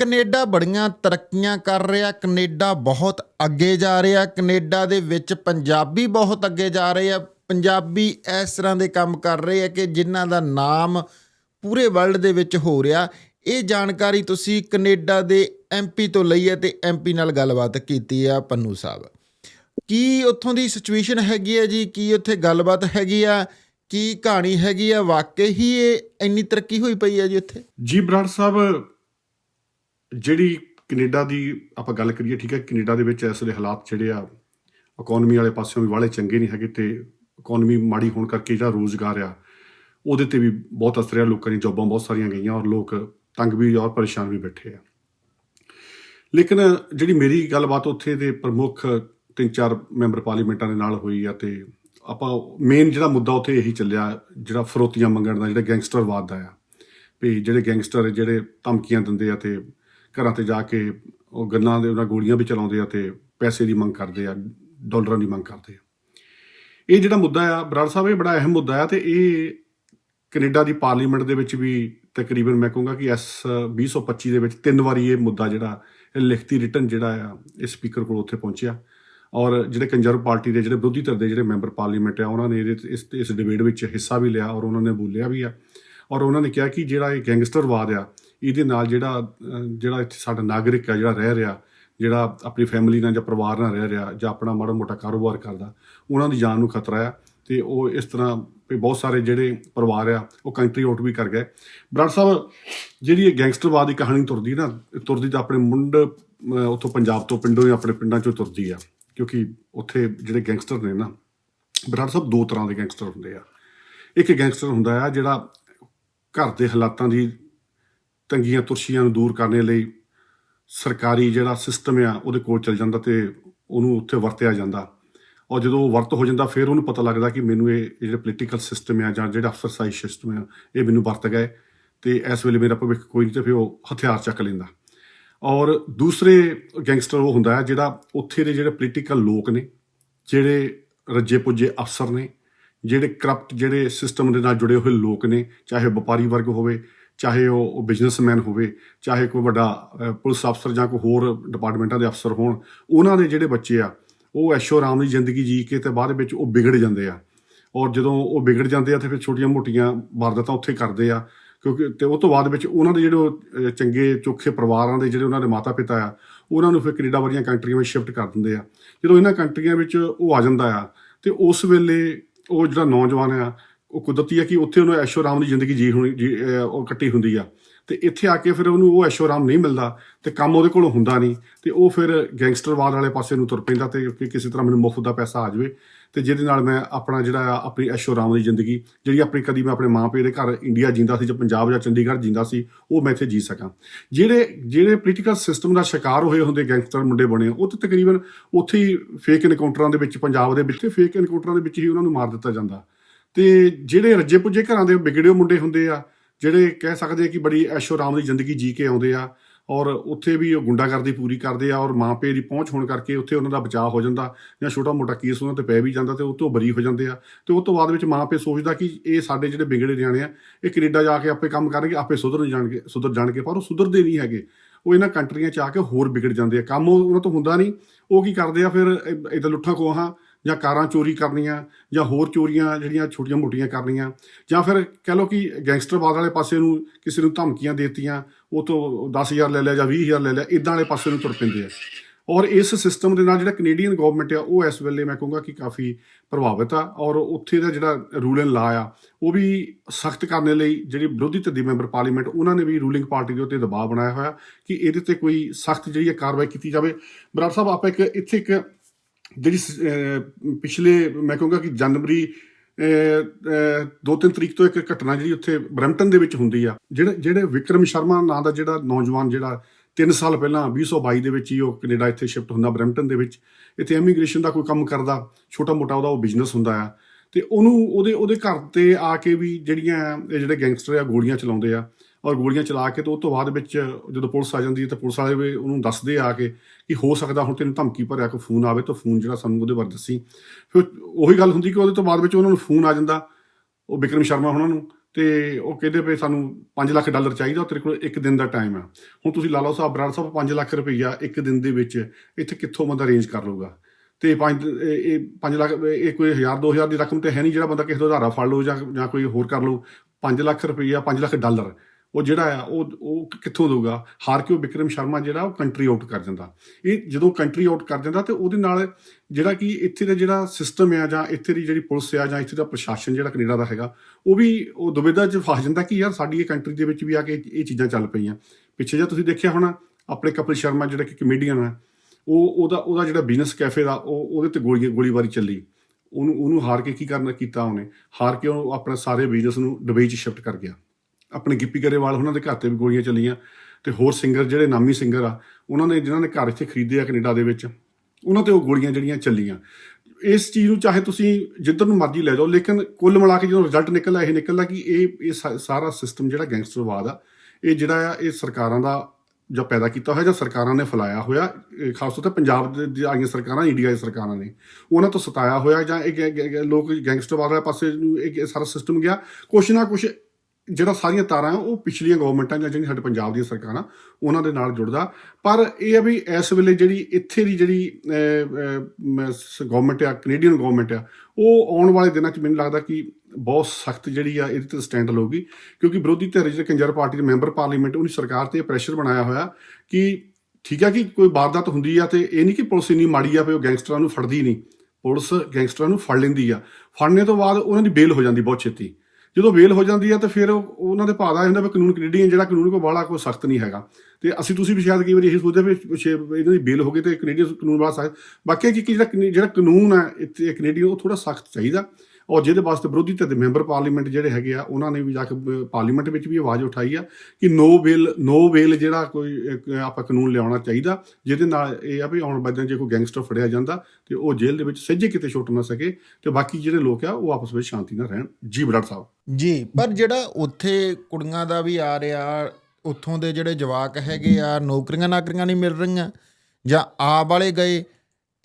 Canada ਬੜੀਆਂ ਤਰੱਕੀਆਂ ਕਰ ਰਿਹਾ, ਕੈਨੇਡਾ ਬਹੁਤ ਅੱਗੇ ਜਾ ਰਿਹਾ, ਕੈਨੇਡਾ ਦੇ ਵਿੱਚ ਪੰਜਾਬੀ ਬਹੁਤ ਅੱਗੇ ਜਾ ਰਹੇ ਆ, ਪੰਜਾਬੀ ਇਸ ਤਰ੍ਹਾਂ ਦੇ ਕੰਮ ਕਰ ਰਹੇ ਆ ਕਿ ਜਿਨ੍ਹਾਂ ਦਾ ਨਾਮ ਪੂਰੇ ਵਰਲਡ ਦੇ ਵਿੱਚ ਹੋ ਰਿਹਾ। ਇਹ ਜਾਣਕਾਰੀ ਤੁਸੀਂ ਕੈਨੇਡਾ ਦੇ ਐਮਪੀ ਤੋਂ ਲਈ ਹੈ ਤੇ ਐਮਪੀ ਨਾਲ ਗੱਲਬਾਤ ਕੀਤੀ ਆ ਪੰਨੂ ਸਾਹਿਬ। ਕੀ ਉੱਥੋਂ ਦੀ ਸਿਚੁਏਸ਼ਨ ਹੈਗੀ ਹੈ ਜੀ? ਕੀ ਉੱਥੇ ਗੱਲਬਾਤ ਹੈਗੀ ਆ? ਕੀ ਕਹਾਣੀ ਹੈਗੀ ਆ? ਵਾਕਈ ਹੀ ਇਹ ਇੰਨੀ ਤਰੱਕੀ ਹੋਈ ਪਈ ਹੈ ਜੀ ਉੱਥੇ? ਜੀ ਬਰਾੜ ਸਾਹਿਬ ਜਿਹੜੀ ਕੈਨੇਡਾ ਦੀ ਆਪਾਂ ਗੱਲ ਕਰੀਏ, ਠੀਕ ਹੈ, ਕੈਨੇਡਾ ਦੇ ਵਿੱਚ ਇਸ ਵੇਲੇ ਹਾਲਾਤ ਜਿਹੜੇ ਆ ਇਕਨੋਮੀ ਵਾਲੇ ਪਾਸਿਓਂ ਵੀ ਵਾਲੇ ਚੰਗੇ ਨਹੀਂ ਹੈਗੇ ਤੇ ਇਕਨੋਮੀ ਮਾੜੀ ਹੋਣ ਕਰਕੇ ਜਿਹੜਾ ਰੋਜ਼ਗਾਰ ਆ, ਉਹਦੇ ਤੇ ਵੀ ਬਹੁਤ ਅਸਰ ਆ, ਲੋਕਾਂ ਦੀਆਂ ਜੌਬਾਂ ਬਹੁਤ ਸਾਰੀਆਂ ਗਈਆਂ ਔਰ ਲੋਕ ਤੰਗ ਵੀ ਔਰ ਪਰੇਸ਼ਾਨ ਵੀ ਬੈਠੇ ਆ। ਲੇਕਿਨ ਜਿਹੜੀ ਮੇਰੀ ਗੱਲਬਾਤ ਉੱਥੇ ਦੇ ਪ੍ਰਮੁੱਖ ਤਿੰਨ ਚਾਰ ਮੈਂਬਰ ਪਾਰਲੀਮੈਂਟਾਂ ਦੇ ਨਾਲ ਹੋਈ ਆ ਤੇ ਆਪਾਂ ਮੇਨ ਜਿਹੜਾ ਮੁੱਦਾ ਉੱਥੇ ਇਹੀ ਚੱਲਿਆ, ਜਿਹੜਾ ਫਰੋਤੀਆਂ ਮੰਗਣ ਦਾ, ਜਿਹੜਾ ਗੈਂਗਸਟਰਵਾਦ ਦਾ ਆ, ਵੀ ਜਿਹੜੇ ਗੈਂਗਸਟਰ ਜਿਹੜੇ ਧਮਕੀਆਂ ਦਿੰਦੇ ਆ ਤੇ ਘਰਾਂ ਤੇ ਜਾ ਕੇ ਉਹ ਗੰਨਾਂ ਦੇ ਉਹਨਾਂ ਗੋਲੀਆਂ ਵੀ ਚਲਾਉਂਦੇ ਆ ਤੇ ਪੈਸੇ ਦੀ ਮੰਗ ਕਰਦੇ ਆ, ਡਾਲਰਾਂ ਦੀ ਮੰਗ ਕਰਦੇ ਆ। ਇਹ ਜਿਹੜਾ ਮੁੱਦਾ ਆ, ਬਰਾੜ ਸਾਹਿਬ, ਇਹ ਬੜਾ ਅਹਿਮ ਮੁੱਦਾ ਆ ਤੇ ਇਹ ਕੈਨੇਡਾ ਦੀ ਪਾਰਲੀਮੈਂਟ ਦੇ ਵਿੱਚ ਵੀ ਤਕਰੀਬਨ ਮੈਂ ਕਹੂੰਗਾ ਕਿ ਐਸ 2025 ਦੇ ਵਿੱਚ ਤਿੰਨ ਵਾਰੀ ਇਹ ਮੁੱਦਾ ਜਿਹੜਾ ਇਹ ਲਿਖਤੀ, ਰਿਟਨ ਜਿਹੜਾ ਆ, ਇਹ ਸਪੀਕਰ ਕੋਲ ਉੱਥੇ ਪਹੁੰਚਿਆ। ਔਰ ਜਿਹੜੇ ਕੰਜ਼ਰਵ ਪਾਰਟੀ ਦੇ ਜਿਹੜੇ ਵਿਰੋਧੀ ਧਿਰ ਦੇ ਜਿਹੜੇ ਮੈਂਬਰ ਪਾਰਲੀਮੈਂਟ ਆ, ਉਹਨਾਂ ਨੇ ਇਹਦੇ ਇਸ ਇਸ ਡਿਬੇਟ ਵਿੱਚ ਹਿੱਸਾ ਵੀ ਲਿਆ ਔਰ ਉਹਨਾਂ ਨੇ ਬੋਲਿਆ ਵੀ ਆ। ਔਰ ਉਹਨਾਂ ਨੇ ਕਿਹਾ ਕਿ ਜਿਹੜਾ ਇਹ ਗੈਂਗਸਟਰਵਾਦ ਆ ਇਹਦੇ ਨਾਲ ਜਿਹੜਾ ਜਿਹੜਾ ਇੱਥੇ ਸਾਡਾ ਨਾਗਰਿਕ ਆ, ਜਿਹੜਾ ਰਹਿ ਰਿਹਾ, ਜਿਹੜਾ ਆਪਣੀ ਫੈਮਿਲੀ ਨਾਲ ਜਾਂ ਪਰਿਵਾਰ ਨਾਲ ਰਹਿ ਰਿਹਾ ਜਾਂ ਆਪਣਾ ਮਾੜਾ ਮੋਟਾ ਕਾਰੋਬਾਰ ਕਰਦਾ, ਉਹਨਾਂ ਦੀ ਜਾਨ ਨੂੰ ਖਤਰਾ ਆ ਤੇ ਉਹ ਇਸ ਤਰ੍ਹਾਂ ਵੀ ਬਹੁਤ ਸਾਰੇ ਜਿਹੜੇ ਪਰਿਵਾਰ ਆ, ਉਹ ਕੰਟਰੀ ਆਊਟ ਵੀ ਕਰ ਗਏ। ਬਰਾੜ ਸਾਹਿਬ, ਜਿਹੜੀ ਇਹ ਗੈਂਗਸਟਰਵਾਦ ਦੀ ਕਹਾਣੀ ਤੁਰਦੀ ਨਾ, ਤੁਰਦੀ ਤਾਂ ਆਪਣੇ ਮੁੰਡ ਉੱਥੋਂ ਪੰਜਾਬ ਤੋਂ ਪਿੰਡੋਂ ਹੀ ਆਪਣੇ ਪਿੰਡਾਂ ਚੋਂ ਤੁਰਦੀ ਆ, ਕਿਉਂਕਿ ਉੱਥੇ ਜਿਹੜੇ ਗੈਂਗਸਟਰ ਨੇ ਨਾ, ਬਰਾੜ ਸਾਹਿਬ ਦੋ ਤਰ੍ਹਾਂ ਦੇ ਗੈਂਗਸਟਰ ਹੁੰਦੇ ਆ। ਇੱਕ ਗੈਂਗਸਟਰ ਹੁੰਦਾ ਆ ਜਿਹੜਾ ਘਰ ਦੇ ਹਾਲਾਤਾਂ ਦੀ ਤੰਗੀਆਂ ਤੁਰਸ਼ੀਆਂ ਨੂੰ ਦੂਰ ਕਰਨ ਲਈ ਸਰਕਾਰੀ ਜਿਹੜਾ ਸਿਸਟਮ ਆ, ਉਹਦੇ ਕੋਲ ਚਲ ਜਾਂਦਾ ਤੇ ਉਹਨੂੰ ਉੱਥੇ ਵਰਤਿਆ ਜਾਂਦਾ। ਔਰ ਜਦੋਂ ਉਹ ਵਰਤ ਹੋ ਜਾਂਦਾ, ਫਿਰ ਉਹਨੂੰ ਪਤਾ ਲੱਗਦਾ ਕਿ ਮੈਨੂੰ ਇਹ ਇਹ ਜਿਹੜਾ ਪੋਲੀਟੀਕਲ ਸਿਸਟਮ ਆ ਜਾਂ ਜਿਹੜਾ ਅਫਸਰਸਾਈਜ਼ ਸਿਸਟਮ ਆ, ਇਹ ਮੈਨੂੰ ਵਰਤ ਗਏ ਤੇ ਇਸ ਵੇਲੇ ਮੇਰਾ ਭਵਿੱਖ ਕੋਈ ਨਹੀਂ ਤੇ ਫਿਰ ਉਹ ਹਥਿਆਰ ਚੱਕ ਲੈਂਦਾ। ਔਰ ਦੂਸਰੇ ਗੈਂਗਸਟਰ ਉਹ ਹੁੰਦਾ ਹੈ ਜਿਹੜਾ ਉੱਥੇ ਦੇ ਜਿਹੜੇ ਪੋਲੀਟੀਕਲ ਲੋਕ ਨੇ, ਜਿਹੜੇ ਰੱਜੇ ਪੁੱਜੇ ਅਫਸਰ ਨੇ, ਜਿਹੜੇ ਕਰਪਟ ਜਿਹੜੇ ਸਿਸਟਮ ਦੇ ਨਾਲ ਜੁੜੇ ਹੋਏ ਲੋਕ ਨੇ, ਚਾਹੇ ਵਪਾਰੀ ਵਰਗ ਹੋਵੇ ਚਾਹੇ ਉਹ ਬਿਜ਼ਨਸਮੈਨ ਹੋਵੇ ਚਾਹੇ ਕੋਈ ਵੱਡਾ ਪੁਲਿਸ ਅਫਸਰ ਜਾਂ ਕੋਈ ਹੋਰ ਡਿਪਾਰਟਮੈਂਟਾਂ ਦੇ ਅਫਸਰ ਹੋਣ ਉਹਨਾਂ ਦੇ ਜਿਹੜੇ ਬੱਚੇ ਆ ਉਹ ਐਸ਼ੋ ਆਰਾਮ ਦੀ ਜ਼ਿੰਦਗੀ ਜੀ ਕੇ ਤੇ ਬਾਅਦ ਵਿੱਚ ਉਹ ਵਿਗੜ ਜਾਂਦੇ ਆ। ਔਰ ਜਦੋਂ ਉਹ ਵਿਗੜ ਜਾਂਦੇ ਆ ਤੇ ਫਿਰ ਛੋਟੀਆਂ-ਮੋਟੀਆਂ ਵਾਰਦਾਤਾਂ ਉੱਥੇ ਕਰਦੇ ਆ ਕਿਉਂਕਿ ਤੇ ਉਹ ਤੋਂ ਬਾਅਦ ਵਿੱਚ ਉਹਨਾਂ ਦੇ ਜਿਹੜੇ ਉਹ, ਚੰਗੇ ਚੋਖੇ ਪਰਿਵਾਰਾਂ ਦੇ ਜਿਹੜੇ ਉਹਨਾਂ ਦੇ ਮਾਤਾ-ਪਿਤਾ ਆ ਉਹਨਾਂ ਨੂੰ ਫਿਰ ਕੈਨੇਡਾ ਵਰਗੀਆਂ ਕੰਟਰੀਆਂ ਵਿੱਚ ਸ਼ਿਫਟ ਕਰ ਦਿੰਦੇ ਆ। ਜਦੋਂ ਇਹਨਾਂ ਕੰਟਰੀਆਂ ਵਿੱਚ ਉਹ ਆ ਜਾਂਦਾ ਆ ਤੇ ਉਸ ਵੇਲੇ ਉਹ ਜਿਹੜਾ ਨੌਜਵਾਨ ਆ ਉਹ ਕੁਦਰਤੀ ਹੈ ਕਿ ਉੱਥੇ ਉਹਨੂੰ ਐਸ਼ੋ ਆਰਾਮ ਦੀ ਜ਼ਿੰਦਗੀ ਜੀ ਹੋਣੀ ਜੀ, ਉਹ ਕੱਟੀ ਹੁੰਦੀ ਆ। ਤੇ ਇੱਥੇ ਆ ਕੇ ਫਿਰ ਉਹਨੂੰ ਉਹ ਐਸ਼ੋ ਆਰਾਮ ਨਹੀਂ ਮਿਲਦਾ ਤੇ ਕੰਮ ਉਹਦੇ ਕੋਲ ਹੁੰਦਾ ਨਹੀਂ। ਤੇ ਉਹ ਫਿਰ ਗੈਂਗਸਟਰਵਾਦ ਵਾਲੇ ਪਾਸੇ ਨੂੰ ਤੁਰ ਪੈਂਦਾ ਤੇ ਕਿ ਕਿਸੇ ਤਰ੍ਹਾਂ ਮੈਨੂੰ ਮੁਫਤ ਦਾ ਪੈਸਾ ਆ ਜਾਵੇ। ਤੇ ਜਿਹਦੇ ਨਾਲ ਮੈਂ ਆਪਣਾ ਜਿਹੜਾ ਆ ਆਪਣੀ ਐਸ਼ੋ ਆਰਾਮ ਦੀ ਜ਼ਿੰਦਗੀ ਜਿਹੜੀ ਆਪਣੀ ਕਦੀ ਮੈਂ ਆਪਣੇ ਮਾਪੇ ਦੇ ਘਰ ਇੰਡੀਆ ਜਿੰਦਾ ਸੀ ਜਾਂ ਪੰਜਾਬ ਜਾਂ ਚੰਡੀਗੜ੍ਹ ਜਿੰਦਾ ਸੀ ਉਹ ਮੈਂ ਇੱਥੇ ਜੀ ਸਕਾਂ। ਜਿਹੜੇ ਜਿਹੜੇ ਪੋਲੀਟੀਕਲ ਸਿਸਟਮ ਦਾ ਸ਼ਿਕਾਰ ਹੋਏ ਹੁੰਦੇ ਗੈਂਗਸਟਰ ਮੁੰਡੇ ਬਣੇ ਉਹ ਤੇ ਤਕਰੀਬਨ ਉੱਥੇ ਹੀ ਫੇਕ ਇਨਕਾਊਂਟਰਾਂ ਦੇ ਵਿੱਚ ਪੰਜਾਬ ਦੇ ਵਿੱਚ ਤੇ ਫੇਕ ਇਨਕਾਊਂਟਰਾਂ ਦੇ ਵਿੱਚ ਹੀ ਉਹਨਾਂ ਨੂੰ ਮਾਰ ਦਿੱਤਾ ਜਾਂਦਾ। ਤੇ ਜਿਹੜੇ ਰੱਜੇ ਪੁੱਜੇ ਘਰਾਂ ਦੇ ਵਿਗੜੇ ਮੁੰਡੇ ਹੁੰਦੇ ਆ, ਜਿਹੜੇ ਕਹਿ ਸਕਦੇ ਆ ਕਿ ਬੜੀ ਐਸ਼ੋ ਆਰਾਮ ਦੀ ਜ਼ਿੰਦਗੀ ਜੀ ਕੇ ਆਉਂਦੇ ਆ, ਔਰ ਉੱਥੇ ਵੀ ਉਹ ਗੁੰਡਾਗਰਦੀ ਪੂਰੀ ਕਰਦੇ ਆ, ਔਰ ਮਾਂ ਪਿਓ ਦੀ ਪਹੁੰਚ ਹੋਣ ਕਰਕੇ ਉੱਥੇ ਉਹਨਾਂ ਦਾ ਬਚਾਅ ਹੋ ਜਾਂਦਾ ਜਾਂ ਛੋਟਾ ਮੋਟਾ ਕੇਸ ਉਹਨਾਂ ਤੇ ਪੈ ਵੀ ਜਾਂਦਾ ਤੇ ਉਹ ਤੋਂ ਬਰੀ ਹੋ ਜਾਂਦੇ ਆ। ਤੇ ਉਹ ਤੋਂ ਬਾਅਦ ਵਿੱਚ ਮਾਂ ਪਿਓ ਸੋਚਦਾ ਕਿ ਇਹ ਸਾਡੇ ਜਿਹੜੇ ਵਿਗੜੇ ਨਿਆਣੇ ਆ, ਇਹ ਕੈਨੇਡਾ ਜਾ ਕੇ ਆਪੇ ਕੰਮ ਕਰਨਗੇ, ਆਪੇ ਸੁਧਰ ਜਾਣਗੇ ਸੁਧਰ ਜਾਣਗੇ, ਪਰ ਉਹ ਸੁਧਰਦੇ ਨਹੀਂ ਹੈਗੇ। ਉਹ ਇਹਨਾਂ ਕੰਟਰੀਆਂ ਚ ਆ ਕੇ ਹੋਰ ਵਿਗੜ ਜਾਂਦੇ ਆ। ਕੰਮ ਉਹ- ਉਹਨਾਂ ਤੋਂ ਹੁੰਦਾ ਨਹੀਂ। ਉਹ ਕੀ ਕਰਦੇ ਆ, ਫਿਰ ਇਦਾਂ ਲੁੱਠਾਂ ਖੋਹਾਂ ਜਾਂ ਕਾਰਾਂ ਚੋਰੀ ਕਰਨੀਆਂ ਜਾਂ ਹੋਰ ਚੋਰੀਆਂ ਜਿਹੜੀਆਂ ਛੋਟੀਆਂ ਮੋਟੀਆਂ ਕਰਨੀਆਂ, ਜਾਂ ਫਿਰ ਕਹਿ ਲਓ ਕਿ ਗੈਂਗਸਟਰਵਾਦ ਵਾਲੇ ਪਾਸੇ ਨੂੰ ਕਿਸੇ ਨੂੰ ਧਮਕੀਆਂ ਦੇਤੀਆਂ, ਉਹ ਤੋਂ 10000 ਲੈ ਲਿਆ ਜਾਂ 20000 ਲੈ ਲਿਆ ਇਦਾਂ ਵਾਲੇ ਪਾਸੇ ਨੂੰ ਤੁਰ ਪੈਂਦੇ ਆ। ਔਰ ਇਸ ਸਿਸਟਮ ਦੇ ਨਾਲ ਜਿਹੜਾ ਕੈਨੇਡੀਅਨ ਗਵਰਨਮੈਂਟ ਆ, ਉਹ ਇਸ ਵੇਲੇ ਮੈਂ ਕਹੂੰਗਾ ਕਿ ਕਾਫੀ ਪ੍ਰਭਾਵਿਤ ਆ ਔਰ ਉੱਥੇ ਦਾ ਜਿਹੜਾ ਰੂਲ ਐਂਡ ਲਾ ਆ, ਉਹ ਵੀ ਸਖਤ ਕਰਨ ਲਈ ਜਿਹੜੀ ਵਿਰੋਧੀ ਧਿਰ ਦੇ ਮੈਂਬਰ ਪਾਰਲੀਮੈਂਟ ਉਹਨਾਂ ਨੇ ਵੀ ਰੂਲਿੰਗ ਪਾਰਟੀ ਦੇ ਉੱਤੇ ਦਬਾਅ ਬਣਾਇਆ ਹੋਇਆ ਕਿ ਇਹਦੇ ਤੇ ਕੋਈ ਸਖਤ ਜਿਹੜੀ ਹੈ ਕਾਰਵਾਈ ਕੀਤੀ ਜਾਵੇ। ਬਰਾੜ ਸਾਹਿਬ, ਆਪਾਂ ਇੱਕ, ਇੱਥੇ ਇੱਕ ਜਿਹੜੀ ਸ- ਪਿਛਲੇ, ਮੈਂ ਕਹੂੰਗਾ ਕਿ ਜਨਵਰੀ ਦੋ ਤਿੰਨ ਤਰੀਕ ਤੋਂ ਇੱਕ ਘਟਨਾ ਜਿਹੜੀ ਉੱਥੇ ਬਰੈਂਪਟਨ ਦੇ ਵਿੱਚ ਹੁੰਦੀ ਆ, ਜਿਹੜੇ ਜਿਹੜੇ ਵਿਕਰਮ ਸ਼ਰਮਾ ਨਾਂ ਦਾ ਜਿਹੜਾ ਨੌਜਵਾਨ ਜਿਹੜਾ 3 ਸਾਲ ਪਹਿਲਾਂ 2022 ਦੇ ਵਿੱਚ ਹੀ ਉਹ ਕੈਨੇਡਾ ਇੱਥੇ ਸ਼ਿਫਟ ਹੁੰਦਾ ਬਰੈਂਪਟਨ ਦੇ ਵਿੱਚ, ਇੱਥੇ ਇਮੀਗ੍ਰੇਸ਼ਨ ਦਾ ਕੋਈ ਕੰਮ ਕਰਦਾ ਛੋਟਾ ਮੋਟਾ ਉਹਦਾ ਉਹ ਬਿਜ਼ਨਸ ਹੁੰਦਾ ਆ। ਤੇ ਉਹਨੂੰ, ਉਹਦੇ ਉਹਦੇ ਘਰ ਤੇ ਆ ਕੇ ਵੀ ਜਿਹੜੀਆਂ, ਇਹ ਜਿਹੜੇ ਗੈਂਗਸਟਰ ਆ, ਗੋਲੀਆਂ ਚਲਾਉਂਦੇ ਆ। ਔਰ ਗੋਲੀਆਂ ਚਲਾ ਕੇ ਤੇ ਉਹ ਤੋਂ ਬਾਅਦ ਵਿੱਚ ਜਦੋਂ ਪੁਲਿਸ ਆ ਜਾਂਦੀ ਹੈ ਤਾਂ ਪੁਲਿਸ ਵਾਲੇ ਵੀ ਉਹਨੂੰ ਦੱਸਦੇ ਆ ਕੇ ਕਿ ਹੋ ਸਕਦਾ ਹੁਣ ਤੈਨੂੰ ਧਮਕੀ ਭਰਿਆ ਕੋਈ ਫੋਨ ਆਵੇ ਤਾਂ ਫੋਨ ਜਿਹੜਾ ਸਾਨੂੰ ਉਹਦੇ ਬਾਰੇ ਦੱਸੀ। ਫਿਰ ਉਹੀ ਗੱਲ ਹੁੰਦੀ ਕਿ ਉਹਦੇ ਤੋਂ ਬਾਅਦ ਵਿੱਚ ਉਹਨਾਂ ਨੂੰ ਫੋਨ ਆ ਜਾਂਦਾ, ਉਹ ਵਿਕਰਮ ਸ਼ਰਮਾ ਉਹਨਾਂ ਨੂੰ, ਤੇ ਉਹ ਕਹਿੰਦੇ ਪਏ ਸਾਨੂੰ 5 ਲੱਖ ਡਾਲਰ ਚਾਹੀਦਾ ਤੇਰੇ ਕੋਲ ਇੱਕ ਦਿਨ ਦਾ ਟਾਈਮ ਆ। ਹੁਣ ਤੁਸੀਂ ਲਾ ਲਓ ਸਾਹਿਬ, ਬਰਾੜ ਸਾਹਿਬ 5 ਲੱਖ ਰੁਪਈਆ ਇੱਕ ਦਿਨ ਦੇ ਵਿੱਚ ਇੱਥੇ ਕਿੱਥੋਂ ਬੰਦਾ ਅਰੇਂਜ ਕਰ ਲਊਗਾ? ਤੇ 5 ਇਹ 5 ਲੱਖ, ਇਹ ਕੋਈ 1000 2000 ਦੀ ਰਕਮ ਤੇ ਹੈ ਨਹੀਂ ਜਿਹੜਾ ਬੰਦਾ ਕਿਸੇ ਤੋਂ ਉਧਾਰਾ ਫੜ ਲਓ ਜਾਂ ਜਾਂ ਕੋਈ ਹੋਰ ਕਰ ਲਓ 5 ਲੱਖ ਰੁਪਈਆ 5 ਲੱਖ ਡਾਲਰ। ਉਹ ਜਿਹੜਾ ਆ, ਉਹ ਉਹ ਕਿੱਥੋਂ ਦਊਗਾ? ਹਾਰ ਕੇ ਉਹ ਵਿਕਰਮ ਸ਼ਰਮਾ ਜਿਹੜਾ, ਉਹ ਕੰਟਰੀ ਆਊਟ ਕਰ ਜਾਂਦਾ ਇਹ ਜਦੋਂ ਕੰਟਰੀ ਆਊਟ ਕਰ ਜਾਂਦਾ ਤੇ ਉਹਦੇ ਨਾਲ ਜਿਹੜਾ ਕਿ ਇੱਥੇ ਦਾ ਜਿਹੜਾ ਸਿਸਟਮ ਆ ਜਾਂ ਇੱਥੇ ਦੀ ਜਿਹੜੀ ਪੁਲਿਸ ਆ ਜਾਂ ਇੱਥੇ ਦਾ ਪ੍ਰਸ਼ਾਸਨ ਜਿਹੜਾ ਕੈਨੇਡਾ ਦਾ ਹੈਗਾ, ਉਹ ਵੀ ਉਹ ਦੁਬਿਧਾ 'ਚ ਫਸ ਜਾਂਦਾ ਕਿ ਯਾਰ ਸਾਡੀ ਇਹ ਕੰਟਰੀ ਦੇ ਵਿੱਚ ਵੀ ਆ ਕੇ ਇਹ ਚੀਜ਼ਾਂ ਚੱਲ ਪਈਆਂ। ਪਿੱਛੇ ਜੇ ਤੁਸੀਂ ਦੇਖਿਆ ਹੋਣਾ, ਆਪਣੇ ਕਪਿਲ ਸ਼ਰਮਾ ਜਿਹੜਾ ਕਿ ਕਮੇਡੀਅਨ ਆ ਉਹ, ਉਹਦਾ ਉਹਦਾ ਜਿਹੜਾ ਬਿਜ਼ਨਸ ਕੈਫੇ ਦਾ, ਉਹ, ਉਹਦੇ ਤੇ ਗੋਲੀ, ਗੋਲੀਬਾਰੀ ਚੱਲੀ। ਉਹਨੂੰ ਉਹਨੂੰ ਹਾਰ ਕੇ ਕੀ ਕਰਨਾ, ਕੀਤਾ ਉਹਨੇ? ਹਾਰ ਕੇ ਉਹ ਆਪਣਾ ਸਾਰੇ ਬਿਜ਼ਨਸ ਨੂੰ ਦੁਬਈ 'ਚ ਸ਼ਿਫਟ ਕਰ ਗਿਆ। ਆਪਣੇ ਗਿੱਪੀ ਗਰੇਵਾਲ ਉਹਨਾਂ ਦੇ ਘਰ ਤੇ ਵੀ ਗੋਲੀਆਂ ਚੱਲੀਆਂ ਤੇ ਹੋਰ ਸਿੰਗਰ ਜਿਹੜੇ ਨਾਮੀ ਸਿੰਗਰ ਆ, ਉਹਨਾਂ ਨੇ, ਜਿਨ੍ਹਾਂ ਨੇ ਘਰ ਇੱਥੇ ਖਰੀਦੇ ਆ ਕੈਨੇਡਾ ਦੇ ਵਿੱਚ, ਉਹਨਾਂ ਤੇ ਉਹ ਗੋਲੀਆਂ ਜਿਹੜੀਆਂ ਚੱਲੀਆਂ। ਇਸ ਚੀਜ਼ ਨੂੰ ਚਾਹੇ ਤੁਸੀਂ ਜਿੱਧਰ ਨੂੰ ਮਰਜ਼ੀ ਲੈ ਜਾਓ, ਲੇਕਿਨ ਕੁੱਲ ਮਿਲਾ ਕੇ ਜਦੋਂ ਰਿਜ਼ਲਟ ਨਿਕਲਦਾ, ਇਹ ਨਿਕਲਦਾ ਕਿ ਇਹ ਇਹ ਸਾਰਾ ਸਿਸਟਮ ਜਿਹੜਾ ਗੈਂਗਸਟਰਵਾਦ ਆ, ਇਹ ਜਿਹੜਾ ਆ, ਇਹ ਸਰਕਾਰਾਂ ਦਾ ਜਾਂ ਪੈਦਾ ਕੀਤਾ ਹੋਇਆ, ਜਾਂ ਸਰਕਾਰਾਂ ਨੇ ਫੈਲਾਇਆ ਹੋਇਆ ਖਾਸ ਤੌਰ ਤੇ ਪੰਜਾਬ ਦੇ ਆਈਆਂ ਸਰਕਾਰਾਂ, ਇੰਡੀਆ ਦੀਆਂ ਸਰਕਾਰਾਂ ਨੇ। ਉਹਨਾਂ ਤੋਂ ਸਤਾਇਆ ਹੋਇਆ ਜਾਂ ਇਹ ਗੈ- ਲੋਕ ਗੈਂਗਸਟਰਵਾਦ ਵਾਲੇ ਪਾਸੇ ਨੂੰ ਇਹ ਸਾਰਾ ਸਿਸਟਮ ਗਿਆ। ਕੁਛ ਨਾ ਕੁਛ ਜਿਹੜਾ ਸਾਰੀਆਂ ਤਾਰਾਂ ਆ ਉਹ ਪਿਛਲੀਆਂ ਗਵਰਨਮੈਂਟਾਂ ਜਾਂ ਜਿਹੜੀਆਂ ਸਾਡੇ ਪੰਜਾਬ ਦੀਆਂ ਸਰਕਾਰਾਂ ਉਹਨਾਂ ਦੇ ਨਾਲ ਜੁੜਦਾ। ਪਰ ਇਹ ਆ ਵੀ ਇਸ ਵੇਲੇ ਜਿਹੜੀ ਇੱਥੇ ਦੀ ਜਿਹੜੀ ਗਵਰਨਮੈਂਟ ਆ ਕੈਨੇਡੀਅਨ ਗਵਰਨਮੈਂਟ ਆ, ਉਹ ਆਉਣ ਵਾਲੇ ਦਿਨਾਂ 'ਚ ਮੈਨੂੰ ਲੱਗਦਾ ਕਿ ਬਹੁਤ ਸਖਤ ਜਿਹੜੀ ਆ ਇਹਦੇ ਤੇ ਸਟੈਂਡ ਲਊਗੀ। ਕਿਉਂਕਿ ਵਿਰੋਧੀ ਧਿਰ ਜਿਹੜੇ ਕੰਜਰ ਪਾਰਟੀ ਦੇ ਮੈਂਬਰ ਪਾਰਲੀਮੈਂਟ, ਉਹਨੇ ਸਰਕਾਰ ਤੇ ਪ੍ਰੈਸ਼ਰ ਬਣਾਇਆ ਹੋਇਆ ਕਿ ਠੀਕ ਆ ਕਿ ਕੋਈ ਵਾਰਦਾਤ ਹੁੰਦੀ ਆ ਤੇ ਇਹ ਨਹੀਂ ਕਿ ਪੁਲਿਸ ਇੰਨੀ ਮਾੜੀ ਆ ਵੀ ਉਹ ਗੈਂਗਸਟਰਾਂ ਨੂੰ ਫੜਦੀ ਨਹੀਂ। ਪੁਲਿਸ ਗੈਂਗਸਟਰਾਂ ਨੂੰ ਫੜ ਲੈਂਦੀ ਆ। ਫੜਨੇ ਤੋਂ ਬਾਅਦ ਉਹਨਾਂ ਦੀ ਬੇਲ ਹੋ ਜਾਂਦੀ ਬਹੁਤ ਛੇਤੀ। ਜਦੋਂ ਬੇਲ ਹੋ ਜਾਂਦੀ ਆ ਤਾਂ ਫਿਰ ਉਹਨਾਂ ਦੇ ਭਾਅ ਦਾ ਇਹ ਹੁੰਦਾ ਵੀ ਕਾਨੂੰਨ ਕੈਨੇਡੀਅਨ ਜਿਹੜਾ ਕਾਨੂੰਨ ਕੋ ਬਾਲਾ ਕੋਈ ਸਖਤ ਨਹੀਂ ਹੈਗਾ। ਤੇ ਅਸੀਂ ਤੁਸੀਂ ਵੀ ਸ਼ਾਇਦ ਕਈ ਵਾਰੀ ਇਹ ਸੋਚਦੇ ਵੀ ਇਹਨਾਂ ਦੀ ਬੇਲ ਹੋ ਗਈ ਤੇ ਕੈਨੇਡੀਅਨ ਕਾਨੂੰਨ ਬਾਲਾ ਸਖਤ ਬਾਕੀ ਇਹ ਕਿ ਜਿਹੜਾ ਜਿਹੜਾ ਕਾਨੂੰਨ ਹੈ ਇੱਥੇ ਕੈਨੇਡੀਅਨ ਉਹ ਥੋੜਾ ਸਖਤ ਚਾਹੀਦਾ। ਔਰ ਜਿਹਦੇ ਵਾਸਤੇ ਵਿਰੋਧੀ ਧਿਰ ਦੇ ਮੈਂਬਰ ਪਾਰਲੀਮੈਂਟ ਜਿਹੜੇ ਹੈਗੇ ਆ, ਉਹਨਾਂ ਨੇ ਵੀ ਜਾ ਕੇ ਪਾਰਲੀਮੈਂਟ ਵਿੱਚ ਵੀ ਆਵਾਜ਼ ਉਠਾਈ ਆ ਕਿ ਨੋ ਬੇਲ ਨੋ ਬੇਲ ਜਿਹੜਾ ਕੋਈ ਆਪਾਂ ਕਾਨੂੰਨ ਲਿਆਉਣਾ ਚਾਹੀਦਾ, ਜਿਹਦੇ ਨਾਲ ਇਹ ਆ ਵੀ ਆਉਣ ਵਾਲੇ ਦਿਨ ਜੇ ਕੋਈ ਗੈਂਗਸਟਰ ਫੜਿਆ ਜਾਂਦਾ, ਤੇ ਉਹ ਜੇਲ੍ਹ ਦੇ ਵਿੱਚ ਸਹਿਜੇ ਕਿਤੇ ਛੁੱਟ ਨਾ ਸਕੇ ਤੇ ਬਾਕੀ ਜਿਹੜੇ ਲੋਕ ਆ, ਉਹ ਆਪਸ ਵਿੱਚ ਸ਼ਾਂਤੀ ਨਾਲ ਰਹਿਣ। ਜੀ, ਬਰਾੜ ਸਾਹਿਬ। ਜੀ, ਪਰ ਜਿਹੜਾ ਉੱਥੇ ਕੁੜੀਆਂ ਦਾ ਵੀ ਆ ਰਿਹਾ, ਉੱਥੋਂ ਦੇ ਜਿਹੜੇ ਜਵਾਕ ਹੈਗੇ ਆ ਨੌਕਰੀਆਂ ਨਾਕਰੀਆਂ ਨਹੀਂ ਮਿਲ ਰਹੀਆਂ ਜਾਂ ਆ ਵਾਲੇ ਗਏ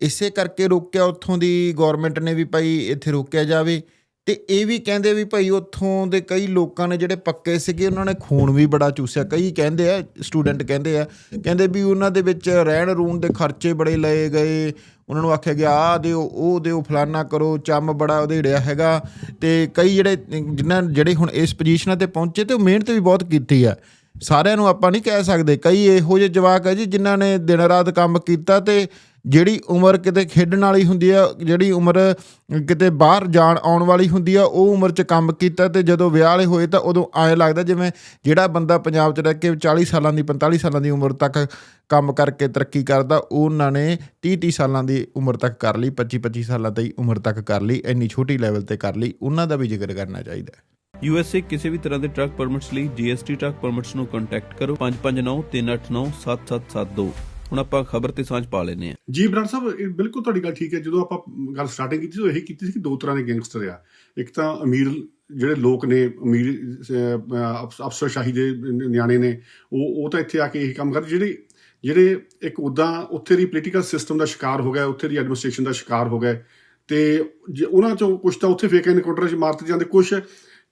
ਇਸੇ ਕਰਕੇ ਰੋਕਿਆ ਉੱਥੋਂ ਦੀ ਗਵਰਨਮੈਂਟ ਨੇ ਵੀ ਭਾਈ ਇੱਥੇ ਰੋਕਿਆ ਜਾਵੇ। ਤੇ ਇਹ ਵੀ ਕਹਿੰਦੇ ਵੀ ਭਾਈ ਉੱਥੋਂ ਦੇ ਕਈ ਲੋਕਾਂ ਨੇ ਜਿਹੜੇ ਪੱਕੇ ਸੀਗੇ, ਉਹਨਾਂ ਨੇ ਖੂਨ ਵੀ ਬੜਾ ਚੂਸਿਆ। ਕਈ ਕਹਿੰਦੇ ਆ ਸਟੂਡੈਂਟ ਕਹਿੰਦੇ ਆ, ਕਹਿੰਦੇ ਵੀ ਉਹਨਾਂ ਦੇ ਵਿੱਚ ਰਹਿਣ ਰੂਣ ਦੇ ਖਰਚੇ ਬੜੇ ਲਏ ਗਏ। ਉਹਨਾਂ ਨੂੰ ਆਖਿਆ ਗਿਆ ਆ ਦਿਓ, ਉਹ ਦਿਓ, ਫਲਾਨਾ ਕਰੋ, ਚੰਮ ਬੜਾ ਉਧੇੜਿਆ ਹੈਗਾ। ਤੇ ਕਈ ਜਿਹੜੇ, ਜਿਨ੍ਹਾਂ, ਜਿਹੜੇ ਹੁਣ ਇਸ ਪੋਜੀਸ਼ਨਾਂ ਤੇ ਪਹੁੰਚੇ ਤੇ ਉਹ ਮਿਹਨਤ ਵੀ ਬਹੁਤ ਕੀਤੀ ਆ। ਸਾਰਿਆਂ ਨੂੰ ਆਪਾਂ ਨਹੀਂ ਕਹਿ ਸਕਦੇ। ਕਈ ਇਹੋ ਜਿਹੇ ਜਵਾਕ ਹੈ ਜੀ, ਜਿਨ੍ਹਾਂ ਨੇ ਦਿਨ ਰਾਤ ਕੰਮ ਕੀਤਾ ਤੇ ਜਿਹੜੀ ਉਮਰ ਕਿਤੇ ਖੇਡਣ ਵਾਲੀ ਹੁੰਦੀ ਆ, ਜਿਹੜੀ ਉਮਰ ਕਿਤੇ ਬਾਹਰ ਜਾਣ ਆਉਣ ਵਾਲੀ ਹੁੰਦੀ ਆ, ਉਹ ਉਮਰ 'ਚ ਕੰਮ ਕੀਤਾ ਤੇ ਜਦੋਂ ਵਿਆਹ ਵਾਲੇ ਹੋਏ ਤਾਂ ਉਦੋਂ ਐਂ ਲੱਗਦਾ ਜਿਵੇਂ ਜਿਹੜਾ ਬੰਦਾ ਪੰਜਾਬ 'ਚ ਰਹਿ ਕੇ 40 ਸਾਲਾਂ ਦੀ 45 ਸਾਲਾਂ ਦੀ ਉਮਰ ਤੱਕ ਕੰਮ ਕਰਕੇ ਤਰੱਕੀ ਕਰਦਾ, ਉਹਨਾਂ ਨੇ 30 30 ਸਾਲਾਂ ਦੀ ਉਮਰ ਤੱਕ ਕਰ ਲਈ 25 25 ਸਾਲਾਂ ਦੀ ਉਮਰ ਤੱਕ ਕਰ ਲਈ, ਇੰਨੀ ਛੋਟੀ ਲੈਵਲ ਤੇ ਕਰ ਲਈ, ਉਹਨਾਂ ਦਾ ਵੀ ਜ਼ਿਕਰ ਕਰਨਾ ਚਾਹੀਦਾ ਯੂਐਸਏ ਕਿਸੇ ਵੀ ਤਰ੍ਹਾਂ ਦੇ ਟਰੱਕ ਪਰਮਿਟਸ ਲਈ ਜੀਐਸਟੀ ਟਰੱਕ ਪਰਮਿਟਸ ਨੂੰ ਕੰਟੈਕਟ ਕਰੋ 5593897772 ਹੁਣ ਆਪਾਂ ਖਬਰ ਤੇ ਸਾਂਝ ਪਾ ਲੈਨੇ ਆ ਜੀ ਬਰਾੜ ਸਾਹਿਬ ਇਹ ਬਿਲਕੁਲ ਤੁਹਾਡੀ ਗੱਲ ਠੀਕ ਹੈ। ਜਦੋਂ ਆਪਾਂ ਗੱਲ ਸਟਾਰਟਿੰਗ ਕੀਤੀ ਸੀ ਉਹ ਇਹ ਕੀਤੀ ਸੀ ਕਿ ਦੋ ਤਰ੍ਹਾਂ ਦੇ ਗੈਂਗਸਟਰ ਆ। ਇੱਕ ਤਾਂ ਅਮੀਰ ਜਿਹੜੇ ਲੋਕ ਨੇ ਅਮੀਰ ਅਹ, ਅਫ- ਅਫਸਰਸ਼ਾਹੀ ਦੇ ਨਿਆਣੇ ਨੇ ਉਹ ਉਹ ਤਾਂ ਇੱਥੇ ਆ ਕੇ ਇਹ ਕੰਮ ਕਰਦੇ। ਜਿਹੜੇ ਜਿਹੜੇ ਇੱਕ ਉਦਾਂ ਉੱਥੇ ਦੀ ਪੋਲੀਟੀਕਲ ਸਿਸਟਮ ਦਾ ਸ਼ਿਕਾਰ ਹੋ ਗਏ ਉੱਥੇ ਦੀ ਐਡਮਿਨਿਸਟ੍ਰੇਸ਼ਨ ਦਾ ਸ਼ਿਕਾਰ ਹੋ ਗਏ ਤੇ ਜੇ ਉਹਨਾਂ ਚੋਂ ਕੁਝ ਤਾਂ ਉੱਥੇ ਫੇਕ ਐਨਕਾਊਂਟਰ 'ਚ ਮਾਰਤੇ ਜਾਂਦੇ। ਕੁਝ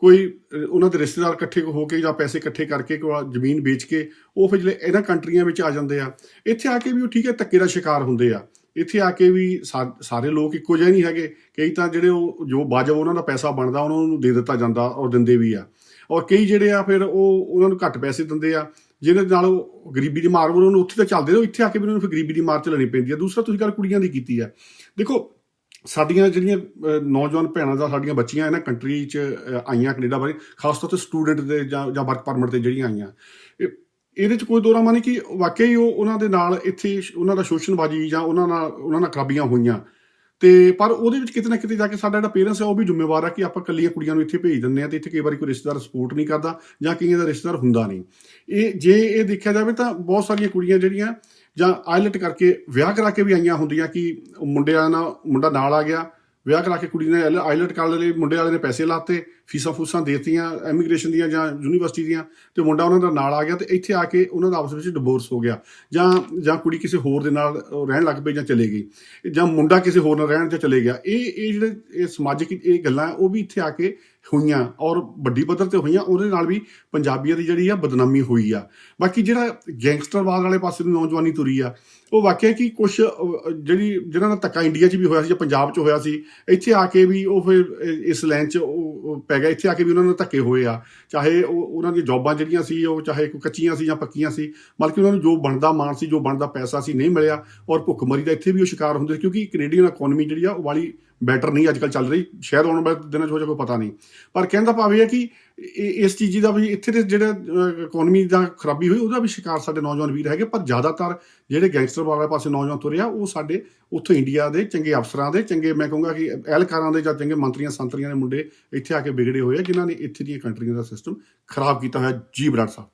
ਕੋਈ ਉਹਨਾਂ ਦੇ ਰਿਸ਼ਤੇਦਾਰ ਇਕੱਠੇ ਹੋ ਕੇ ਜਾਂ ਪੈਸੇ ਇਕੱਠੇ ਕਰਕੇ ਕੋਈ ਜ਼ਮੀਨ ਵੇਚ ਕੇ ਉਹ ਫਿਰ ਜਿਹੜੇ ਇਹਨਾਂ ਕੰਟਰੀਆਂ ਵਿੱਚ ਆ ਜਾਂਦੇ ਆ, ਇੱਥੇ ਆ ਕੇ ਵੀ ਉਹ ਠੀਕ ਹੈ, ਧੱਕੇ ਦਾ ਸ਼ਿਕਾਰ ਹੁੰਦੇ ਆ। ਇੱਥੇ ਆ ਕੇ ਵੀ ਸਾ- ਸਾਰੇ ਲੋਕ ਇੱਕੋ ਜਿਹੇ ਨਹੀਂ ਹੈਗੇ। ਕਈ ਤਾਂ ਜਿਹੜੇ ਉਹ, ਜੋ ਵਾਜਬ ਉਹਨਾਂ ਦਾ ਪੈਸਾ ਬਣਦਾ, ਉਹਨਾਂ ਨੂੰ ਦੇ ਦਿੱਤਾ ਜਾਂਦਾ ਔਰ ਦਿੰਦੇ ਵੀ ਆ। ਔਰ ਕਈ ਜਿਹੜੇ ਆ ਫਿਰ ਉਹ ਉਹਨਾਂ ਨੂੰ ਘੱਟ ਪੈਸੇ ਦਿੰਦੇ ਆ, ਜਿਹਦੇ ਨਾਲ ਉਹ ਗਰੀਬੀ ਦੀ ਮਾਰ ਉਹਨਾਂ ਨੂੰ ਉੱਥੇ ਤਾਂ ਚੱਲਦੇ ਨੇ ਇੱਥੇ ਆ ਕੇ ਵੀ ਉਹਨਾਂ ਨੂੰ ਫਿਰ ਗਰੀਬੀ ਦੀ ਮਾਰ ਝੱਲਣੀ ਪੈਂਦੀ ਆ। ਦੂਸਰਾ, ਤੁਸੀਂ ਗੱਲ ਕੁੜੀਆਂ ਦੀ ਕੀਤੀ ਆ। ਦੇਖੋ ਸਾਡੀਆਂ ਜਿਹੜੀਆਂ ਨੌਜਵਾਨ ਭੈਣਾਂ ਦਾ ਸਾਡੀਆਂ ਬੱਚੀਆਂ ਇਹਨਾਂ ਕੰਟਰੀ 'ਚ ਆਈਆਂ ਕੈਨੇਡਾ ਬਾਰੇ, ਖਾਸ ਤੌਰ ਤੇ ਸਟੂਡੈਂਟ ਦੇ ਜਾਂ ਜਾਂ ਵਰਕ ਪਰਮਿਟ ਤੇ ਜਿਹੜੀਆਂ ਆਈਆਂ। ਇਹ- ਇਹਦੇ 'ਚ ਕੋਈ ਦੋਰਾਮਾ ਨਹੀਂ ਕਿ ਵਾਕਈ ਉਹ ਉਹਨਾਂ ਦੇ ਨਾਲ ਇੱਥੇ ਸ਼- ਉਹਨਾਂ ਦਾ ਸ਼ੋਸ਼ਣਬਾਜ਼ੀ ਜਾਂ ਉਹਨਾਂ ਨਾਲ ਉਹਨਾਂ ਨਾਲ ਖਰਾਬੀਆਂ ਹੋਈਆਂ। ਤੇ, ਪਰ ਉਹਦੇ ਵਿੱਚ ਕਿਤੇ ਨਾ ਕਿਤੇ ਜਾ ਕੇ ਸਾਡਾ ਜਿਹੜਾ ਪੇਰੈਂਟਸ ਹੈ ਉਹ ਵੀ ਜ਼ਿੰਮੇਵਾਰ ਹੈ ਕਿ ਆਪਾਂ ਕੱਲੀਆਂ ਕੁੜੀਆਂ ਨੂੰ ਇੱਥੇ ਭੇਜ ਦਿੰਦੇ ਆ ਤੇ ਇੱਥੇ ਕਈ ਵਾਰੀ ਕੋਈ ਰਿਸ਼ਤੇਦਾਰ ਸਪੋਰਟ ਨਹੀਂ ਕਰਦਾ ਜਾਂ ਕਈਆਂ ਦਾ ਰਿਸ਼ਤੇਦਾਰ ਹੁੰਦਾ ਨਹੀਂ। ਇਹ, ਜੇ ਇਹ ਦੇਖਿਆ ਜਾਵੇ ਤਾਂ ਬਹੁਤ ਸਾਰੀਆਂ ਕੁੜੀਆਂ ਜਿਹੜੀਆਂ ਜਾਂ ਆਇਲਟ ਕਰਕੇ ਵਿਆਹ ਕਰਾ ਕੇ ਵੀ ਆਈਆਂ ਹੁੰਦੀਆਂ ਕਿ ਮੁੰਡਿਆਂ ਨਾਲ, ਮੁੰਡਾ ਨਾਲ ਆ ਗਿਆ, ਵਿਆਹ ਕਰਾ ਕੇ ਕੁੜੀ ਨੇ ਆਇਲਟ ਕਰ ਲਈ ਮੁੰਡੇ ਵਾਲੇ ਨੇ ਪੈਸੇ ਲਾਤੇ, ਫੀਸਾਂ ਫੂਸਾਂ ਦੇਤੀਆਂ, ਇਮੀਗ੍ਰੇਸ਼ਨ ਦੀਆਂ ਜਾਂ ਯੂਨੀਵਰਸਿਟੀ ਦੀਆਂ, ਤੇ ਮੁੰਡਾ ਉਹਨਾਂ ਦਾ ਨਾਲ ਆ ਗਿਆ ਤੇ ਇੱਥੇ ਆ ਕੇ ਉਹਨਾਂ ਦਾ ਆਪਸ ਵਿੱਚ ਡਿਵੋਰਸ ਹੋ ਗਿਆ ਜਾਂ ਜਾਂ ਕੁੜੀ ਕਿਸੇ ਹੋਰ ਦੇ ਨਾਲ ਰਹਿਣ ਲੱਗ ਪਈ ਜਾਂ ਚਲੇ ਗਈ, ਜਾਂ ਮੁੰਡਾ ਕਿਸੇ ਹੋਰ ਨਾਲ ਰਹਿਣ ਜਾਂ ਚਲੇ ਗਿਆ। ਇਹ ਇਹ ਜਿਹੜੇ, ਇਹ ਸਮਾਜਿਕ ਇਹ ਗੱਲਾਂ ਉਹ ਵੀ ਇੱਥੇ ਆ ਕੇ ਹੋਈਆਂ ਔਰ ਵੱਡੀ ਪੱਧਰ ਤੇ ਹੋਈਆਂ, ਉਹਦੇ ਨਾਲ ਵੀ ਪੰਜਾਬੀਆਂ ਦੀ ਜਿਹੜੀ ਆ ਬਦਨਾਮੀ ਹੋਈ ਆ। ਬਾਕੀ ਜਿਹੜਾ ਗੈਂਗਸਟਰਵਾਦ ਵਾਲੇ ਪਾਸੇ ਨੂੰ ਨੌਜਵਾਨੀ ਤੁਰੀ ਆ, ਉਹ ਵਾਕਿਆ ਕਿ ਕੁਝ ਜਿਹੜੀ, ਜਿਹਨਾਂ ਦਾ ਧੱਕਾ ਇੰਡੀਆ 'ਚ ਵੀ ਹੋਇਆ ਸੀ ਜਾਂ ਪੰਜਾਬ 'ਚ ਹੋਇਆ ਸੀ, ਇੱਥੇ ਆ ਕੇ ਵੀ ਉਹ ਫਿਰ ਇਸ ਲਾਈਨ 'ਚ ਉਹ ਪੈ ਗਿਆ। ਇੱਥੇ ਆ ਕੇ ਵੀ ਉਹਨਾਂ ਨੂੰ ਧੱਕੇ ਹੋਏ ਆ। ਚਾਹੇ ਉਹ, ਉਹਨਾਂ ਦੀਆਂ ਜੌਬਾਂ ਜਿਹੜੀਆਂ ਸੀ, ਉਹ ਚਾਹੇ ਕੋਈ ਕੱਚੀਆਂ ਸੀ ਜਾਂ ਪੱਕੀਆਂ ਸੀ ਮਤਲਬ ਕਿ ਉਹਨਾਂ ਨੂੰ ਜੋ ਬਣਦਾ ਮਾਣ ਸੀ, ਜੋ ਬਣਦਾ ਪੈਸਾ ਸੀ, ਨਹੀਂ ਮਿਲਿਆ। ਔਰ ਭੁੱਖਮਰੀ ਦਾ ਇੱਥੇ ਵੀ ਉਹ ਸ਼ਿਕਾਰ ਹੁੰਦੇ ਸੀ, ਕਿਉਂਕਿ ਕੈਨੇਡੀਅਨ ਇਕਨੋਮੀ ਜਿਹੜੀ ਆ, ਉਹ ਵਾਲੀ ਬੈਟਰ ਨਹੀਂ ਅੱਜ ਕੱਲ ਚੱਲ ਰਹੀ, ਸ਼ਾਇਦ ਆਉਣ ਵਾਲੇ ਦਿਨਾਂ 'ਚ ਹੋ ਜਾ ਕੋਈ ਪਤਾ ਨਹੀਂ। ਪਰ ਕਹਿੰਦਾ ਭਾਵੇਂ ਹੈ ਕਿ ਇਹ- ਇਸ ਚੀਜ਼ ਦਾ ਵੀ ਇੱਥੇ ਦੇ ਜਿਹੜਾ ਇਕਨੋਮੀ ਦਾ ਖਰਾਬੀ ਹੋਈ, ਉਹਦਾ ਵੀ ਸ਼ਿਕਾਰ ਸਾਡੇ ਨੌਜਵਾਨ ਵੀਰ ਹੈਗੇ, ਪਰ ਜ਼ਿਆਦਾਤਰ ਜਿਹੜੇ ਗੈਂਗਸਟਰ ਵਾਲੇ ਪਾਸੇ ਨੌਜਵਾਨ ਤੁਰਿਆ, ਉਹ ਸਾਡੇ ਉੱਥੋਂ ਇੰਡੀਆ ਦੇ ਚੰਗੇ ਅਫਸਰਾਂ ਦੇ, ਚੰਗੇ ਮੈਂ ਕਹੂੰਗਾ ਕਿ ਐਲਕਾਰਾਂ ਦੇ ਜਾਂ ਚੰਗੇ ਮੰਤਰੀਆਂ, ਸੰਤਰੀਆਂ ਦੇ ਮੁੰਡੇ ਇੱਥੇ ਆ ਕੇ ਵਿਗੜੇ ਹੋਏ ਆ, ਜਿਨ੍ਹਾਂ ਨੇ ਇੱਥੇ ਦੀਆਂ ਕੰਟਰੀਆਂ ਦਾ ਸਿਸਟਮ ਖਰਾਬ ਕੀਤਾ ਹੋਇਆ, ਜੀ ਬਰਾੜ ਸਾਹਿਬ।